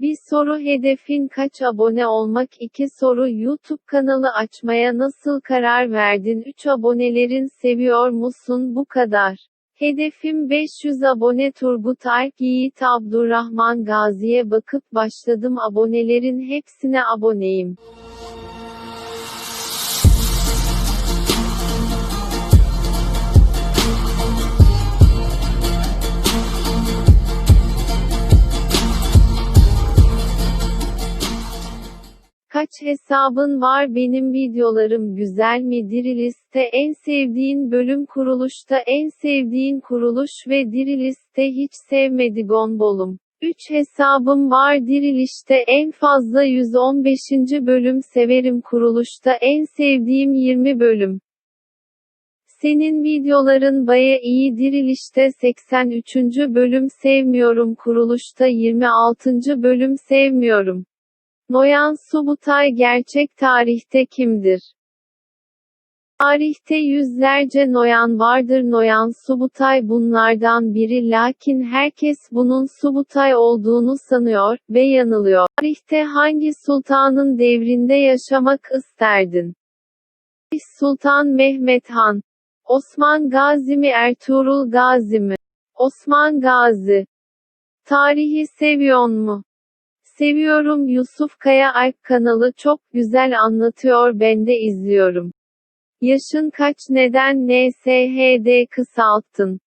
Bir soru hedefin kaç? Abone olmak. 2 soru YouTube kanalı açmaya nasıl karar verdin? 3 abonelerin seviyor musun? Bu kadar. Hedefim 500 abone. Turgut Alp Yiğit Abdurrahman Gazi'ye bakıp başladım. Abonelerin hepsine aboneyim. Kaç hesabın var benim videolarım güzel mi Diriliste en sevdiğin bölüm kuruluşta en sevdiğin kuruluş ve Diriliste hiç sevmedi Gonbolum. 3 hesabım var Dirilişte en fazla 115. bölüm severim kuruluşta en sevdiğim 20 bölüm. Senin videoların baya iyi Dirilişte 83. bölüm sevmiyorum kuruluşta 26. bölüm sevmiyorum. Noyan Subutay gerçek tarihte kimdir? Tarihte yüzlerce Noyan vardır Noyan Subutay bunlardan biri lakin herkes bunun Subutay olduğunu sanıyor ve yanılıyor. Tarihte hangi sultanın devrinde yaşamak isterdin? Sultan Mehmet Han Osman Gazi mi Ertuğrul Gazi mi? Osman Gazi Tarihi seviyor mu? Seviyorum Yusuf Kaya Alp kanalı çok güzel anlatıyor ben de izliyorum. Yaşın kaç neden NSHD kısalttın?